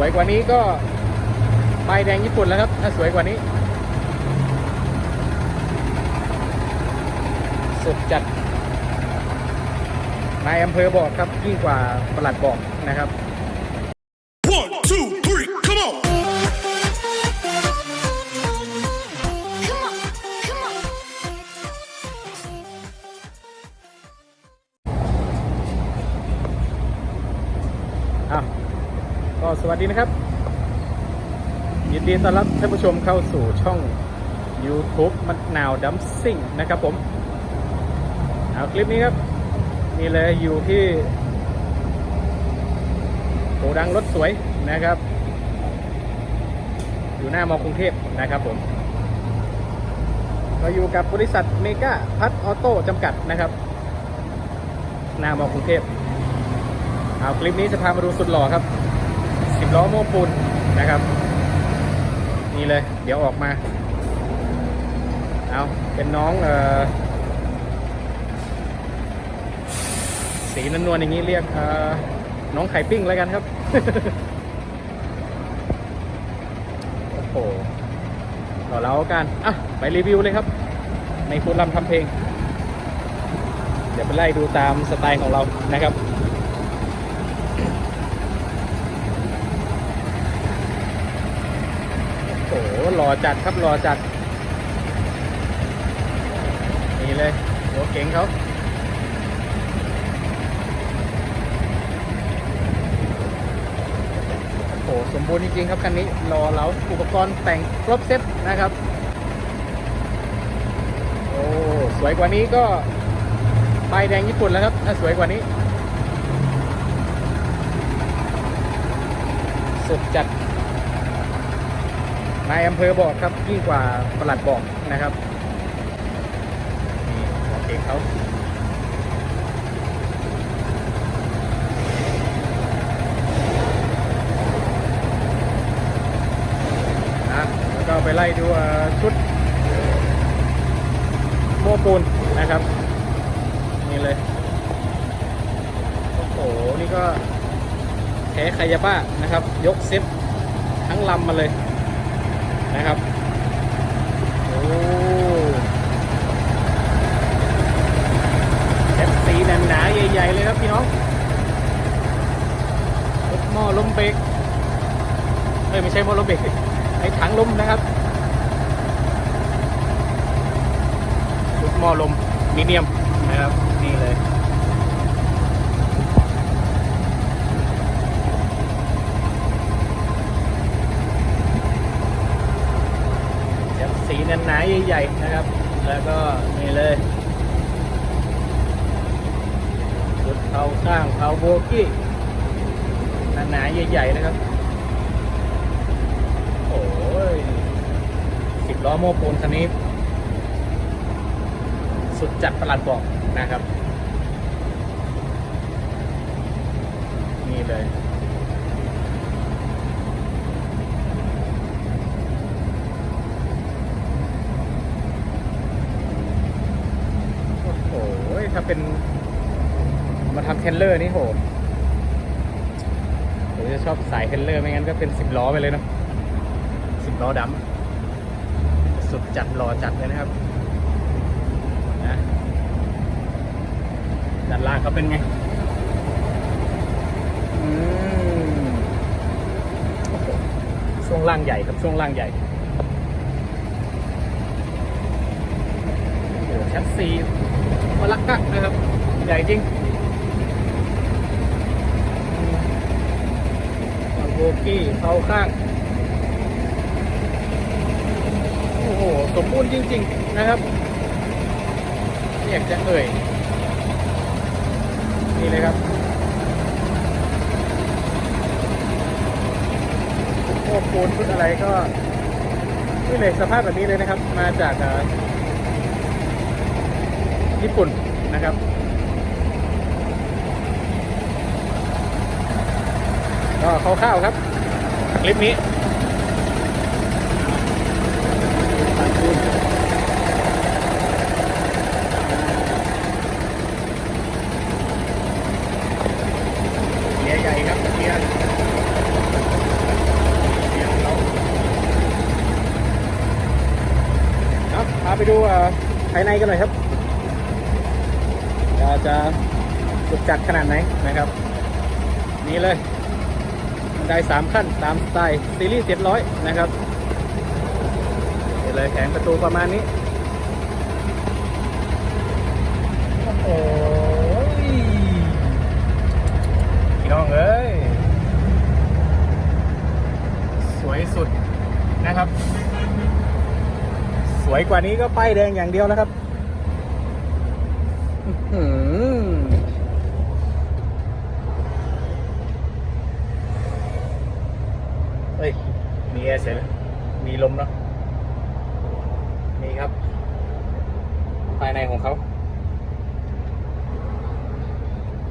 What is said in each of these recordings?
วยกว่านี้ก็ใบแดงญี่ปุ่นแล้วครับ ถ้าสวยกว่านี้ สุดจัดนายอำเภอบอกครับยิ่งกว่าประหลัดบอกนะครับ สวัสดีนะครับ ยินดีต้อนรับท่านผู้ชมเข้าสู่ช่อง YouTube มะนาวดัมซิ่งนะครับผม เอาคลิปนี้ครับ นี่เลยอยู่ที่โกดังรถสวยนะครับ อยู่หน้ามอกรุงเทพนะครับผมก็อยู่กับบริษัทเมกาพัทออโต้จำกัดนะครับ หน้ามอกรุงเทพเอาคลิปนี้จะพามาดูสุดหล่อครับ ล้อโม้ปูนนะครับ นี่เลย เดี๋ยวออกมา เอาเป็นน้องเออสีนวลๆอย่างนี้เรียกเออน้องไข่ปิ้งแล้วกันครับ โอ้โหต่อแล้วกัน อะ ไปรีวิวเลยครับ ในฟูดลำทำเพลง เดี๋ยวไปไล่ดูตามสไตล์ของเรานะครับ โอ้โหหล่อจัดครับหล่อจัด นี่เลยหัวเก๋งเขาโอ้โหสมบูรณ์จริงๆครับคันนี้รอเราอุปกรณ์แต่งครบเซตนะครับโอ้สวยกว่านี้ก็ป้ายแดงญี่ปุ่นแล้วครับถ้าสวยกว่านี้ สุดจัด นายอำเภอบอกครับยิ่งกว่าปลัดบอกนะครับนี่หัวเก่งเขานะแล้วก็ไปไล่ดูเอ่อชุดโม้ปูนนะครับ นี่เลย โอ้โห นี่ก็แท้คายาบ้านะครับ ยกเซฟทั้งลำมาเลย นะครับโอ้แคปสีหนาๆใหญ่ๆเลยครับพี่น้องรถหม้อลมเบรกเอ้ยไม่ใช่หม้อลมเบรกไอ้ถังลมนะครับรถหม้อลมมีเนียมนะครับ นี่เลย แคปสีหนาๆ ใหญ่นะครับ แล้วก็นี่เลยชุดเท้าข้างเท้าโบกี้หนาๆใหญ่ ๆ นะครับ โอ้ยสิบล้อโม้ปูนคันนี้ สุดจัดประหลัดบอกนะครับ นี่เลย โอ้โห ถ้าเป็นมาทำเทรลเลอร์นี่โหผมจะชอบสายเทรลเลอร์ไม่งั้นก็เป็นสิบล้อไปเลยเนอะสิบล้อดำสุดจัดรอจัดเลยนะครับนะด้านล่างเขาเป็นไงอืมช่วงล่างใหญ่ครับช่วงล่างใหญ่โอ้โหแชสซี มาลักกะนะครับ ใหญ่จริงโบกี้เขาข้าง โอ้โห สมบูรณ์จริง ๆ นะครับอยากจะเอ่ย นี่เลยครับพวกปูนชุดอะไรก็ นี่เลยสภาพแบบนี้เลยนะครับ มาจากอ่อ ญี่ปุ่นนะครับก็คร่าวครับ คลิปนี้ใหญ่ครับเกียร์พาไปดูภายในกันหน่อยครับ จะสุดจัดขนาดไหนนะครับ นี่เลยบันไดสามขั้นตามสไตล์ซีรีส์700นะครับนี่เลยแผงประตูประมาณนี้ โอ้โหพี่น้องเอ้ย สวยสุดนะครับ สวยกว่านี้ก็ป้ายแดงอย่างเดียวแล้วครับ อื อหือเฮ้ย มีแอร์เสร็จแล้วมีลมเนาะนี่ครับ ภายในของเขา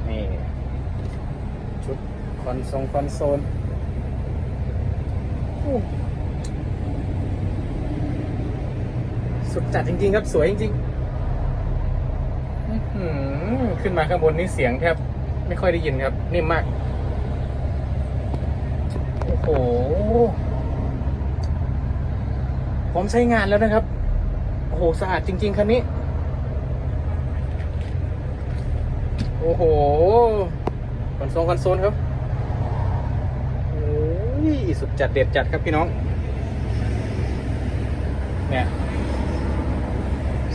นี่ชุดคอนโซลคอนโซลโอ้สุดจัดจริง ๆ ครับ สวยจริงๆอื้อหือขึ้นมาข้างบนนี่เสียงแทบไม่ค่อยได้ยินครับ นิ่มมาก โอ้โหพร้อมใช้งานแล้วนะครับ โอ้โห สะอาดจริง ๆ คันนี้ โอ้โหคอนโซลคอนโซลครับโอ้ยสุดจัดเด็ดจัดครับพี่น้อง เนี่ย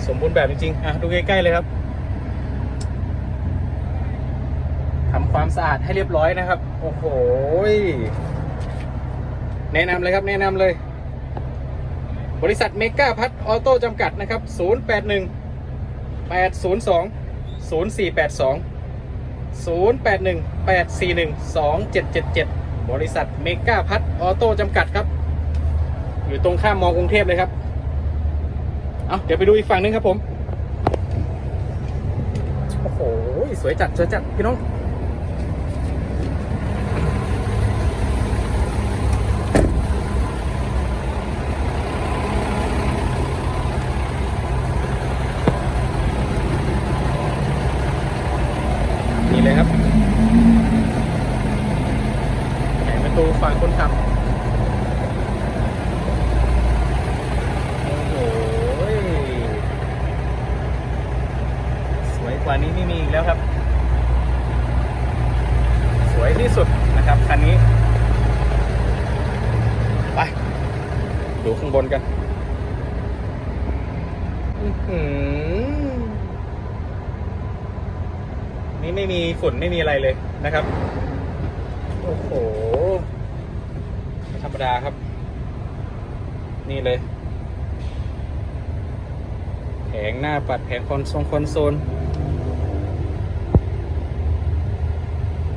สมบูรณ์แบบจริงๆ อะ ดูใกล้ ๆ เลยครับทำความสะอาดให้เรียบร้อยนะครับ โอ้โห แนะนำเลยครับแนะนำเลย บริษัทเมกาพัทออโต้จำกัดนะครับ 081 802 0482 0818412777 บริษัทเมกาพัทออโต้จำกัดครับ อยู่ตรงข้ามมอกรุงเทพเลยครับ เอาเดี๋ยวไปดูอีกฝั่งนึงครับผม โอ้โห สวยจัด สวยจัด พี่น้อง นี่เลยครับแผงประตูฝั่งคนขับ โอ้โห สวยกว่านี้ไม่มีอีกแล้วครับ สวยที่สุดนะครับ คันนี้ ไป ดูข้างบ นกันนี่ไม่มีฝุ่นไม่มีอะไรเลยนะครับ โอ้โหธรรมดาครับ นี่เลย แผงหน้าปัดแผงคอนโซลคอนโซล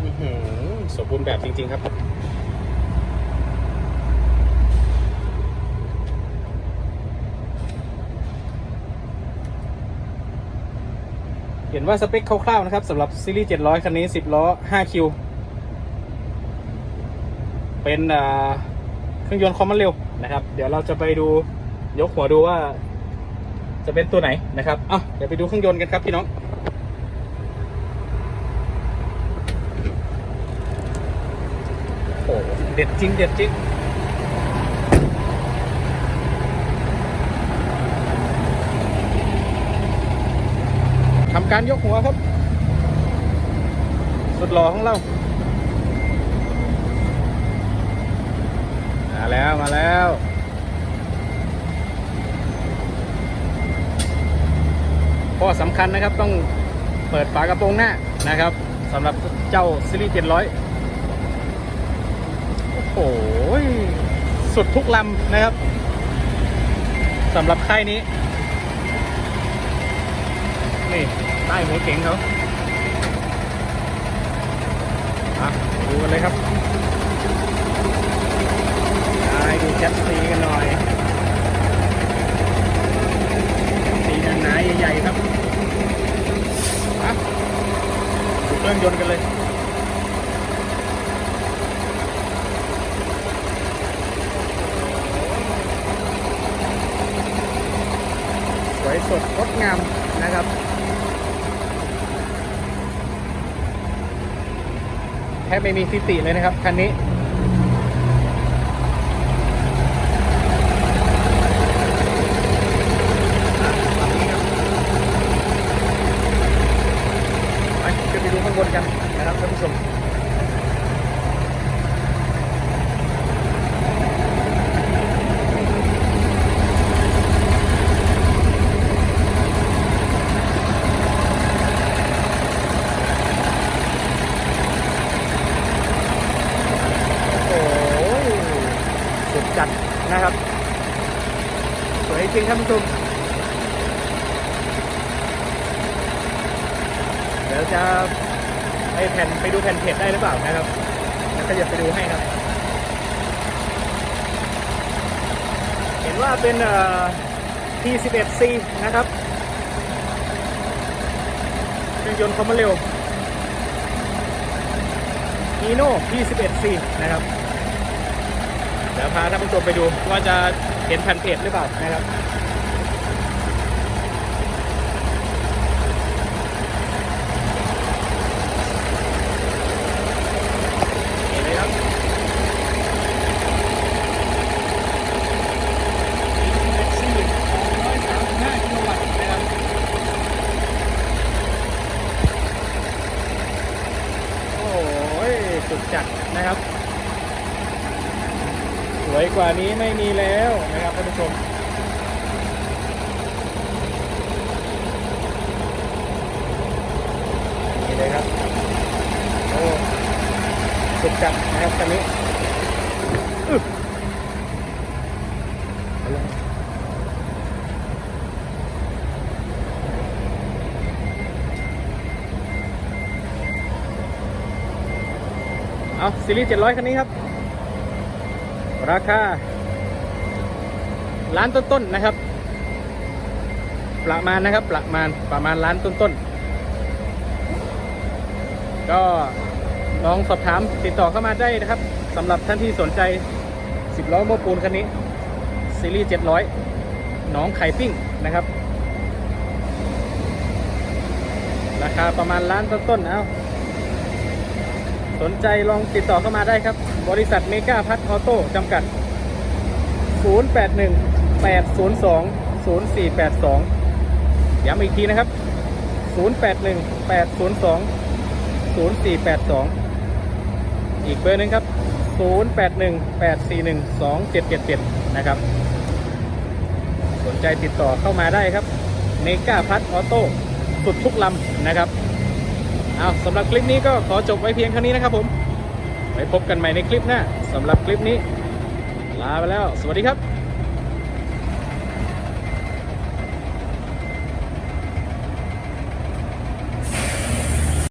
อื้อหือสมบูรณ์แบบจริง ๆ ครับ ห็นว่าสเปคคร่าวๆนะครับสำหรับซีรีส์700 คันนี้ 10 ล้อ 5 คิว เป็นเครื่องยนต์ความมันเร็วนะครับ เดี๋ยวเราจะไปดูยกหัวดูว่า จะเป็นตัวไหนนะครับเอ้าเดี๋ยวไปดูเครื่องยนต์กันครับพี่น้องโอ้โหเด็ดจริงเด็ดจริง ทำการยกหัวครับ สุดหล่อของเรา มาแล้วมาแล้วข้อสำคัญนะครับต้องเปิดฝากระโปรงหน้านะครับสำหรับเจ้าซีรีส์700 โอ้โห สุดทุกลำนะครับสำหรับค่ายนี้ นี่ ใต้หัวเก๋งเขาอะดูกันเลยครับไปดูแคปซีกันหน่อยสีหนาๆใหญ่ๆครับอะดูเครื่องยนต์กันเลยสวยสดงดงามนะครับ แทบไม่มีทิติเลยนะครับคันนี้ บนกันนะครับท่านผู้ชม โอ้โหสุดจัดนะครับ สวยจริงท่านผู้ชม เดี๋ยวจะไปแผ่นไป ดูแผ่นเพจได้หรือเปล่านะครับแล้วก็จะไปดูให้ครับ เห็นว่าเป็น T11C นะครับเครื่องยนต์คอมมเร็ว e n o P11C นะครับ เดี๋ยวพาท่านผู้ชมไปดูว่าจะเห็นแผ่นเพจหรือเปล่านะครับ เห็นไหมครับ P11C 235กิโลวัตต์นะครับ โอ้ยสุดจัดนะครับ ส วยกว่านี้ไม่มีแล้วนะครับท่านผู้ชมนี่เลยครับโอ้สุดจัดนะครับคันนี้เอาลงเอาซีรีส์700 คันนี้ครับ ราคาล้านต้นๆนะครับ ประมาณนะครับ ประมาณประมาณล้านต้นๆ ก็ลองสอบถามติดต่อเข้ามาได้นะครับสำหรับท่านที่สนใจ 10 ล้อโมปูนคันนี้ ซีรีส์ 700หน้องไข่ปิ้งนะครับ ราคาประมาณล้านต้นๆ เอาสนใจลองติดต่อเข้ามาได้ครับ บริษัทเมกาพัทออโต้จำกัด 081 802 0482 ย้ำอีกทีนะครับ 081 802 0482 อีกเบอร์หนึงครับ 081 841 2777 นะครับ สนใจติดต่อเข้ามาได้ครับเมกาพัทออโต้สุดทุกลำนะครับ เอาสำหรับคลิปนี้ก็ขอจบไว้เพียงเท่านี้นะครับผม ไว้พบกันใหม่ในคลิปหน้าสำหรับคลิปนี้ ลาไปแล้ว สวัสดีครับ